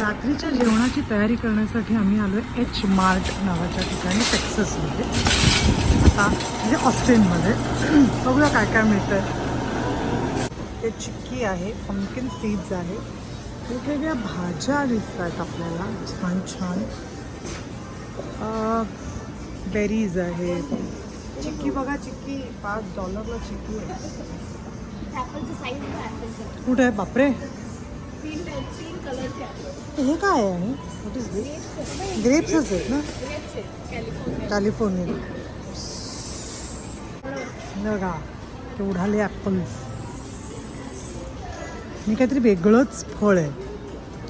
रात्रीच्या जेवणाची तयारी करण्यासाठी आम्ही आलो आहे एच मार्ट नावाच्या ठिकाणी टेक्ससमध्ये आता म्हणजे ऑस्टिनमध्ये बघूया काय काय मिळतं ते चिक्की आहे पंकिन सीड्स आहे. वेगवेगळ्या भाज्या दिसत आहेत आपल्याला. छान छान. बेरीज आहेत चिक्की बघा चिक्की. पाच डॉलरला चिक्की आहे. कुठे आहे? बापरे. तीन टाईप तीन कलरचे ॲपल हे काय आहे आणि? व्हॉट इज दिस ग्रेप्सच आहेत ना? ग्रेप्स आहेत कॅलिफोर्निया कॅलिफोर्निया बघा केवढाले ॲपल मी काहीतरी वेगळंच फळ आहे.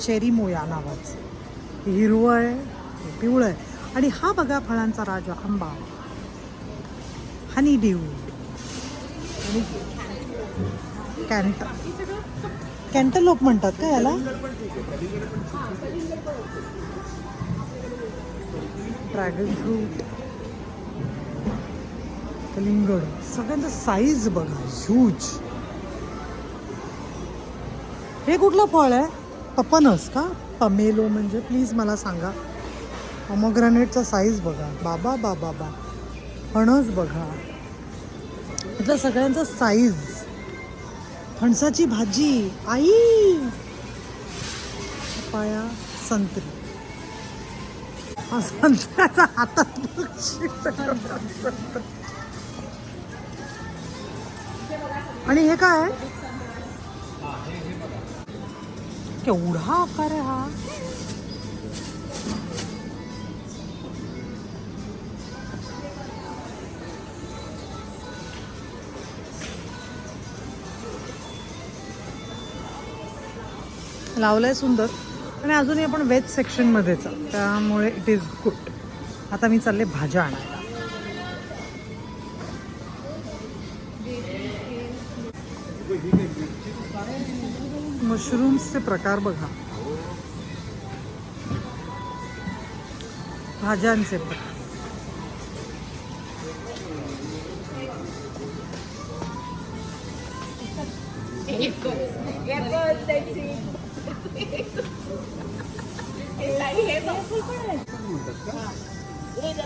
चेरी मोया नावाचं. हिरवं आहे पिवळं आहे. आणि हा बघा फळांचा राजा आंबा. हनी ड्यू आणि कॅन्ट कॅन्टलोप म्हणतात का याला? ड्रॅगन फ्रूट कलिंगड. सगळ्यांचा साईज बघा ह्यूज हे कुठलं फळ आहे? पपनस का? पमेलो म्हणजे प्लीज मला सांगा. पॉमोग्रॅनेटचा साईज बघा. बाबा बाबा बा फणस बघा. इथलं सगळ्यांचा साईज फणसाची भाजी. आई! पाया संत्री. हा संत्र्याचा हातात आणि हे काय? केवढा आकार आहे हा. लावलंय सुंदर आणि अजूनही आपण वेज सेक्शनमध्येच त्यामुळे इट इज गुड आता मी चालले भाज्या आणायला. मशरूम्सचे प्रकार बघा. भाज्यांचे प्रकार.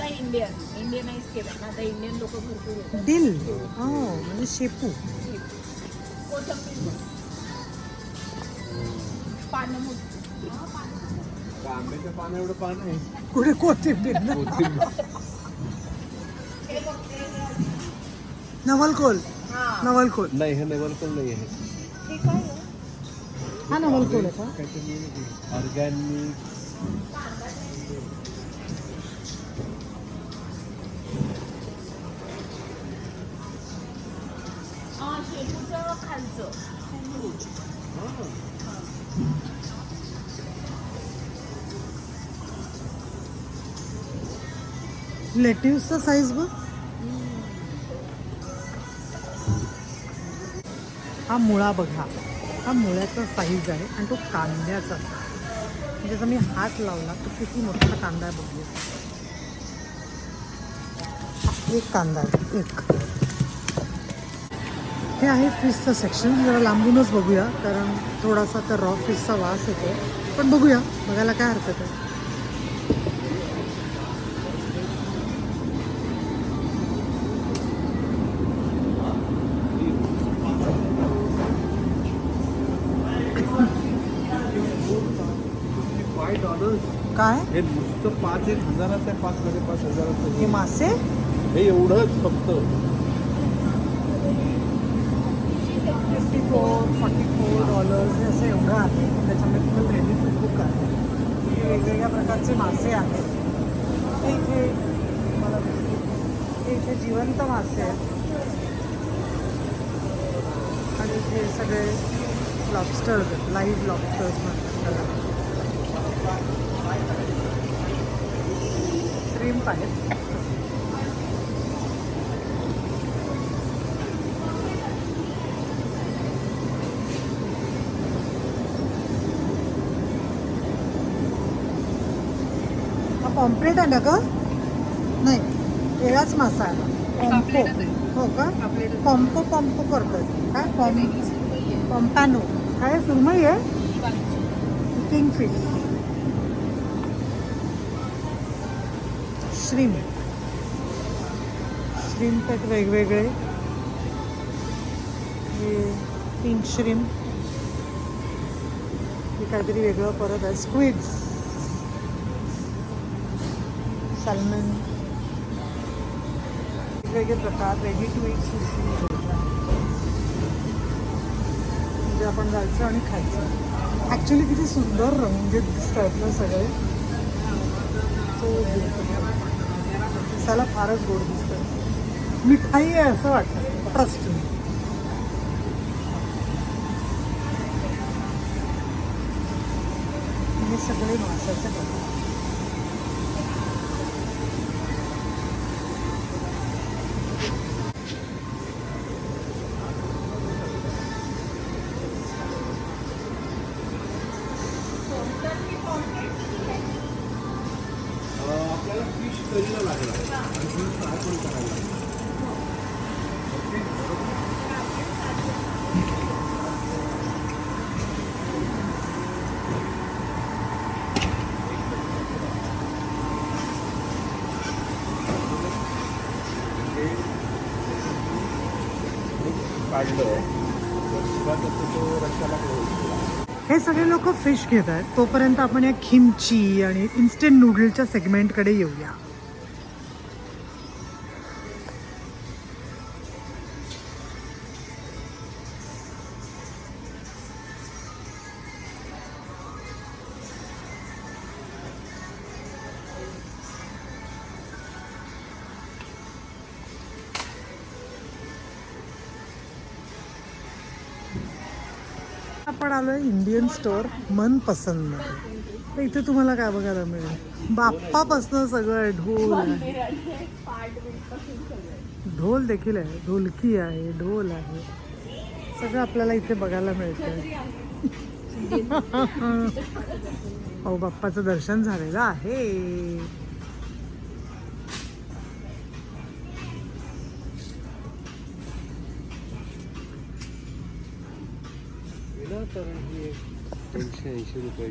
इंडियन इंडियनाइज केलं ना आता इंडियन लोक भरपूर येतात दिल. हो म्हणजे शेपू. कोथिंबीर पानं मोठी आंब्याच्या पानं एवढं पान आहे. कुठे कोथिंबीर? ना नवलकोल नवलकोल नाही हे नेवलकोल नाही आहे. हे काय आहे? हा नवलकोल आहे का ऑर्गॅनिक लेटिव्सचा साईज बघ हा मुळा बघा हा मुळ्याचा साईज आहे आणि तो कांद्याचा म्हणजे जर मी हात लावला तर किती मोठा कांदा आहे बघूया. एक कांदा आहे एक. हे आहे फिशचं सेक्शन जरा लांबूनच बघूया कारण थोडासा तर रॉ फिशचा वास येतो पण बघूया बघायला काय हरकत आहे. डॉलर काय? हे नुसतं पाच एक हजाराचं आहे पाच मध्ये पाच हजाराचं हे मासे? हे एवढंच फक्त. Fifty four forty four dollars हे असं एवढं आहे. त्याच्यामध्ये तुम्ही रेडी टू कुक आहे. वेगवेगळ्या प्रकारचे मासे आहेत. हे इथे मला दिसते. हे इथे जिवंत मासे आहेत. आणि इथे सगळे लॉबस्टर्स लाईव्ह लॉबस्टर्स म्हणतात त्याला. श्रीम्प आहेत हा पॉम्प्लेट आहे ना का नाही वेगळाच मासा आहे हा. पॉम्पो हो का पॉम्पो पॉम्पो करतात काय पॉम पॉम्पॅनो काय सुरमई आहे किंगफिश श्रीम श्रीम पॅक वेगवेगळे. हे पिंक श्रीम. हे काहीतरी वेगळं परत आहे. स्क्विड्स सॅल्मन वेगवेगळे प्रकार. रेडी टू इट सुशी म्हणजे आपण जायचं आणि खायचं. ॲक्च्युली किती सुंदर रंगीत दिसतात ना सगळे. सो दिसायला फारच गोड दिसतं. मिठाई आहे असं वाटतं. ट्रस्ट हे सगळे माशाचे काढलं तर शिवाय तो हे सगळे लोक फिश घेत आहेत तोपर्यंत आपण या खिमची आणि इन्स्टंट नूडलच्या सेगमेंटकडे येऊया. आपण आहे इंडियन स्टोअर मनपसंद तर इथे तुम्हाला काय बघायला मिळेल? बाप्पापासनं सगळं आहे ढोल आहे. ढोल देखील आहे ढोलकी आहे ढोल आहे. सगळं आपल्याला इथे बघायला मिळतं अहो बाप्पाचं दर्शन झालेलं आहे. Doktorun here, Ben should şunu koy.